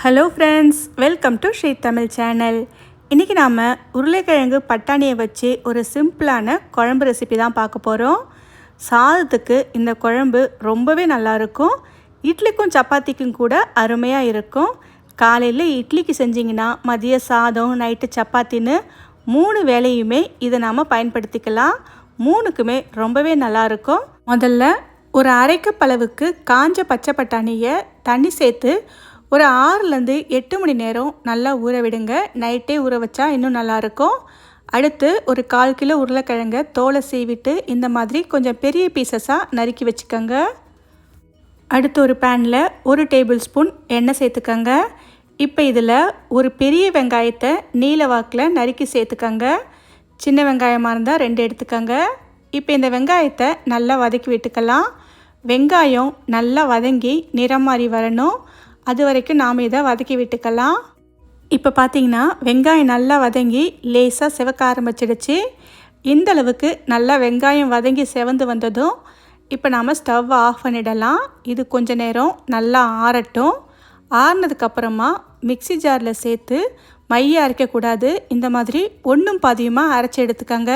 Hello friends welcome to Sri Tamil channel இன்றைக்கி நாம் உருளைக்கிழங்கு பட்டாணியை வச்சு ஒரு சிம்பிளான குழம்பு ரெசிபி தான் பார்க்க போகிறோம் சாதத்துக்கு இந்த குழம்பு ரொம்பவே நல்லாயிருக்கும் இட்லிக்கும் சப்பாத்திக்கும் கூட அருமையாக இருக்கும். காலையில் இட்லிக்கு செஞ்சிங்கன்னா மதிய சாதம் நைட்டு சப்பாத்தின்னு மூணு வேலையுமே இதை நாம் பயன்படுத்திக்கலாம். மூணுக்குமே ரொம்பவே நல்லாயிருக்கும் முதல்ல ஒரு அரைக்கப்பளவுக்கு காஞ்ச பச்சை பட்டாணியை தண்ணி சேர்த்து ஒரு ஆறுலேருந்து எட்டு மணி நேரம் நல்லா ஊற விடுங்க. நைட்டே ஊற வச்சா இன்னும் நல்லாயிருக்கும். அடுத்து ஒரு கால் கிலோ உருளைக்கிழங்க தோலை சீவிட்டு இந்த மாதிரி கொஞ்சம் பெரிய பீசஸாக நறுக்கி வச்சுக்கோங்க. அடுத்து ஒரு பேனில் ஒரு டேபிள் ஸ்பூன் எண்ணெய் சேர்த்துக்கோங்க. இப்போ இதில் ஒரு பெரிய வெங்காயத்தை நீல வாக்கில் நறுக்கி சேர்த்துக்கோங்க. சின்ன வெங்காயமாக இருந்தால் ரெண்டு எடுத்துக்கோங்க. இப்போ இந்த வெங்காயத்தை நல்லா வதக்கி விட்டுக்கலாம். வெங்காயம் நல்லா வதங்கி நிறம் மாறி வரணும். அது வரைக்கும் நாம் இதை வதக்கி விட்டுக்கலாம். இப்போ பார்த்தீங்கன்னா வெங்காயம் நல்லா வதங்கி லேசாக சிவக்க ஆரம்பிச்சிடுச்சு. இந்த அளவுக்கு நல்லா வெங்காயம் வதங்கி செவந்து வந்ததும் இப்போ நாம் ஸ்டவ் ஆஃப் பண்ணிடலாம். இது கொஞ்ச நேரம் நல்லா ஆறட்டும். ஆறினதுக்கப்புறமா மிக்சி ஜாரில் சேர்த்து மையை அரைக்கக்கூடாது இந்த மாதிரி ஒன்றும் பாதியமாக அரைச்சி எடுத்துக்கோங்க.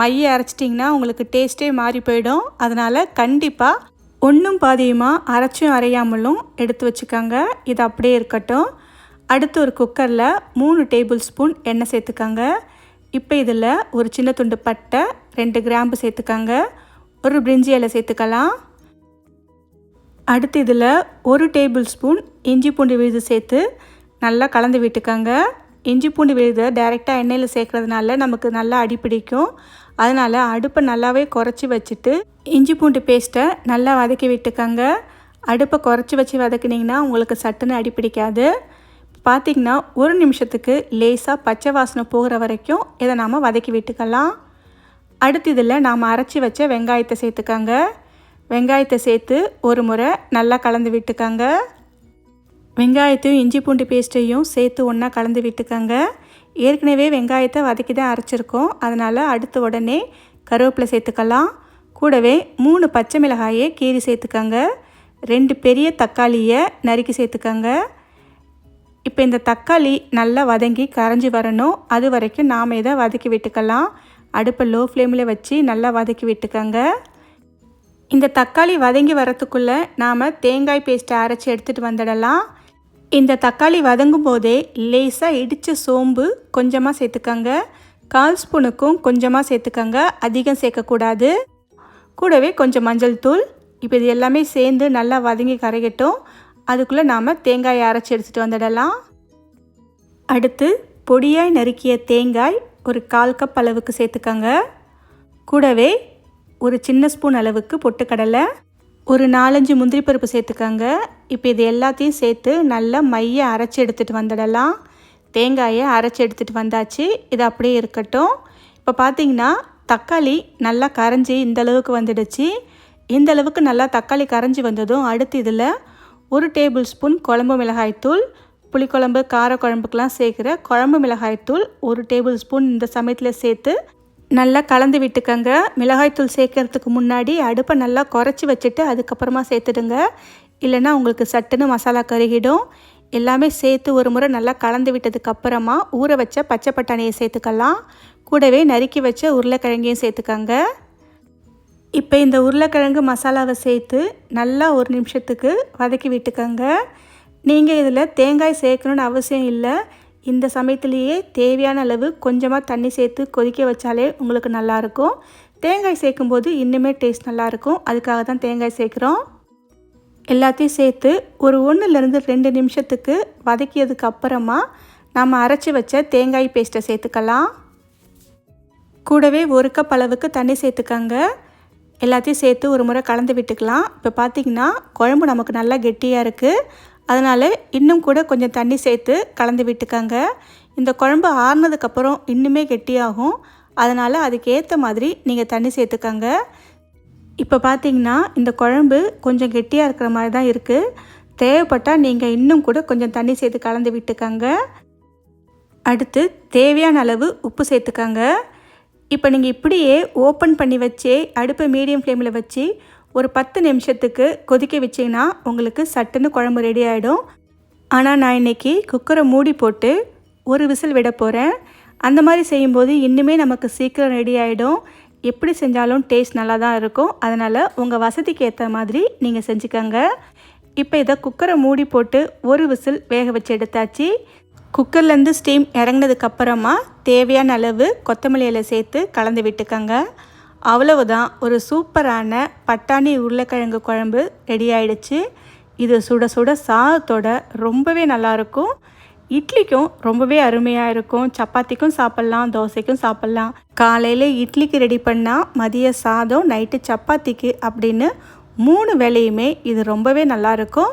மையை அரைச்சிட்டிங்கன்னா உங்களுக்கு டேஸ்ட்டே மாறி போயிடும். அதனால் கண்டிப்பாக ஒன்றும் பாதியுமாக அரைச்சும் அரையாமலும் எடுத்து வச்சுக்கோங்க. இது அப்படியே இருக்கட்டும். அடுத்து ஒரு குக்கரில் மூணு டேபிள் ஸ்பூன் எண்ணெய் சேர்த்துக்கோங்க. இப்போ இதில் ஒரு சின்ன துண்டு பட்டை ரெண்டு கிராம்பு சேர்த்துக்கோங்க. ஒரு பிரிஞ்சி இலை சேர்த்துக்கலாம். அடுத்து இதில் ஒரு டேபிள் ஸ்பூன் இஞ்சி பூண்டு விழுது சேர்த்து நல்லா கலந்து விட்டுக்கோங்க. இஞ்சி பூண்டு விழுதை டைரெக்டாக எண்ணெயில் சேர்க்குறதுனால நமக்கு நல்லா அடிப்பிடிக்கும் அதனால் அடுப்பை நல்லாவே குறைச்சி வச்சுட்டு இஞ்சி பூண்டு பேஸ்ட்டை நல்லா வதக்கி விட்டுக்கோங்க. அடுப்பை குறைச்சி வச்சு வதக்குனிங்கன்னா உங்களுக்கு சட்டுன்னு அடிப்பிடிக்காது பார்த்திங்கன்னா ஒரு நிமிஷத்துக்கு லேசாக பச்சை வாசனை போகிற வரைக்கும் இதை நாம் வதக்கி விட்டுக்கலாம். அடுத்து இதில் நாம் அரைச்சி வச்ச வெங்காயத்தை சேர்த்துக்கோங்க. வெங்காயத்தை சேர்த்து ஒரு முறை நல்லா கலந்து விட்டுக்கோங்க. வெங்காயத்தையும் இஞ்சி பூண்டு பேஸ்ட்டையும் சேர்த்து ஒன்றா கலந்து விட்டுக்கோங்க. ஏற்கனவே வெங்காயத்தை வதக்கி தான் அரைச்சிருக்கோம். அதனால் அடுத்த உடனே கருவேப்பிலை சேர்த்துக்கலாம். கூடவே மூணு பச்சை மிளகாயை கீரி சேர்த்துக்கோங்க. ரெண்டு பெரிய தக்காளியை நறுக்கி சேர்த்துக்கோங்க. இப்போ இந்த தக்காளி நல்லா வதங்கி கரைஞ்சி வரணும். அது வரைக்கும் நாம் இதை வதக்கி விட்டுக்கலாம். அடுப்பை லோ ஃப்ளேமில் வச்சு நல்லா வதக்கி விட்டுக்கோங்க. இந்த தக்காளி வதங்கி வரத்துக்குள்ளே நாம் தேங்காய் பேஸ்ட்டை அரைச்சி எடுத்துகிட்டு வந்துடலாம். இந்த தக்காளி வதங்கும் போதே லேசாக இடித்த சோம்பு கொஞ்சமாக சேர்த்துக்கங்க. கால் ஸ்பூனுக்கும் கொஞ்சமாக சேர்த்துக்கங்க. அதிகம் சேர்க்கக்கூடாது. கூடவே கொஞ்சம் மஞ்சள் தூள். இப்போ இது எல்லாமே சேர்ந்து நல்லா வதங்கி கரைகட்டும் அதுக்குள்ளே நாம் தேங்காயை அரைச்சி எடுத்துகிட்டு வந்துடலாம். அடுத்து பொடியாய் நறுக்கிய தேங்காய் ஒரு கால் கப் அளவுக்கு சேர்த்துக்கங்க. கூடவே ஒரு சின்ன ஸ்பூன் அளவுக்கு பொட்டுக்கடலை. ஒரு நாலஞ்சு முந்திரி பருப்பு சேர்த்துக்கோங்க. இப்போ இது எல்லாத்தையும் சேர்த்து நல்லா மைய அரைச்சி எடுத்துகிட்டு வந்துடலாம். தேங்காயை அரைச்சி எடுத்துகிட்டு வந்தாச்சு. இது அப்படியே இருக்கட்டும். இப்போ பார்த்தீங்கன்னா தக்காளி நல்லா கரைஞ்சி இந்தளவுக்கு வந்துடுச்சு. இந்த அளவுக்கு நல்லா தக்காளி கரைஞ்சி வந்ததும் அடுத்து இதில் ஒரு டேபிள் ஸ்பூன் குழம்பு மிளகாய்த்தூள் புளிக்குழம்பு காரக்குழம்புக்கெலாம் சேர்க்குற குழம்பு மிளகாய்த்தூள் ஒரு டேபிள் ஸ்பூன் இந்த சமயத்தில் சேர்த்து நல்லா கலந்து விட்டுக்கங்க. மிளகாய்த்தூள் சேர்க்கறதுக்கு முன்னாடி அடுப்பை நல்லா குறைச்சி வச்சுட்டு அதுக்கப்புறமா சேர்த்துடுங்க. இல்லைன்னா உங்களுக்கு சட்டுன்னு மசாலா கருகிடும். எல்லாமே சேர்த்து ஒரு முறை நல்லா கலந்து விட்டதுக்கப்புறமா ஊற வச்ச பச்சை பட்டாணியை சேர்த்துக்கலாம். கூடவே நறுக்கி வச்ச உருளைக்கிழங்கையும் சேர்த்துக்கங்க. இப்போ இந்த உருளைக்கிழங்கு மசாலாவை சேர்த்து நல்லா ஒரு நிமிஷத்துக்கு வதக்கி விட்டுக்கங்க. நீங்கள் இதில் தேங்காய் சேர்க்கணுன்னு அவசியம் இல்லை. இந்த சமயத்துலேயே தேவையான அளவு கொஞ்சமாக தண்ணி சேர்த்து கொதிக்க வச்சாலே உங்களுக்கு நல்லாயிருக்கும். தேங்காய் சேர்க்கும்போது இன்னுமே டேஸ்ட் நல்லாயிருக்கும். அதுக்காக தான் தேங்காய் சேர்க்குறோம். எல்லாத்தையும் சேர்த்து ஒரு ஒன்றுலேருந்து ரெண்டு நிமிஷத்துக்கு வதக்கியதுக்கு அப்புறமா நம்ம அரைச்சி வச்ச தேங்காய் பேஸ்ட்டை சேர்த்துக்கலாம். கூடவே ஒரு கப் அளவுக்கு தண்ணி சேர்த்துக்கங்க. எல்லாத்தையும் சேர்த்து ஒரு முறை கலந்து விட்டுக்கலாம். இப்போ பார்த்திங்கன்னா குழம்பு நமக்கு நல்லா கெட்டியாக இருக்குது அதனால் இன்னும் கூட கொஞ்சம் தண்ணி சேர்த்து கலந்து விட்டுக்கங்க. இந்த குழம்பு ஆறுனதுக்கப்புறம் இன்னுமே கெட்டியாகும். அதனால் அதுக்கேற்ற மாதிரி நீங்கள் தண்ணி சேர்த்துக்கங்க. இப்போ பார்த்தீங்கன்னா இந்த குழம்பு கொஞ்சம் கெட்டியாக இருக்கிற மாதிரி தான் இருக்குது தேவைப்பட்டால் நீங்கள் இன்னும் கூட கொஞ்சம் தண்ணி சேர்த்து கலந்து விட்டுக்கங்க. அடுத்து தேவையான அளவு உப்பு சேர்த்துக்கங்க. இப்போ நீங்கள் இப்படியே ஓப்பன் பண்ணி வச்சே அடுப்பை மீடியம் ஃப்ளேமில் வச்சு ஒரு பத்து நிமிஷத்துக்கு கொதிக்க வச்சிங்கன்னா உங்களுக்கு சட்டுன்னு குழம்பு ரெடி ஆகிடும் ஆனால் நான் இன்றைக்கி குக்கரை மூடி போட்டு ஒரு விசில் விட போகிறேன் அந்த மாதிரி செய்யும்போது இன்னுமே நமக்கு சீக்கிரம் ரெடி ஆகிடும் எப்படி செஞ்சாலும் டேஸ்ட் நல்லா தான் இருக்கும். அதனால் உங்கள் வசதிக்கு ஏற்ற மாதிரி நீங்கள் செஞ்சுக்கோங்க. இப்போ இதை குக்கரை மூடி போட்டு ஒரு விசில் வேக வச்சு எடுத்தாச்சு. குக்கர்லேருந்து ஸ்டீம் இறங்கினதுக்கப்புறமா தேவையான அளவு கொத்தமல்லி இலை சேர்த்து கலந்து விட்டுக்கோங்க. அவ்வளவுதான். ஒரு சூப்பரான பட்டாணி உருளைக்கிழங்கு குழம்பு ரெடி ஆயிடுச்சு. இது சுட சுட சாதத்தோட ரொம்பவே நல்லாயிருக்கும் இட்லிக்கும் ரொம்பவே அருமையாக இருக்கும். சப்பாத்திக்கும் சாப்பிட்லாம் தோசைக்கும் சாப்பிட்லாம். காலையில் இட்லிக்கு ரெடி பண்ணால் மதிய சாதம் நைட்டு சப்பாத்திக்கு அப்படின்னு மூணு வேலையுமே இது ரொம்பவே நல்லாயிருக்கும்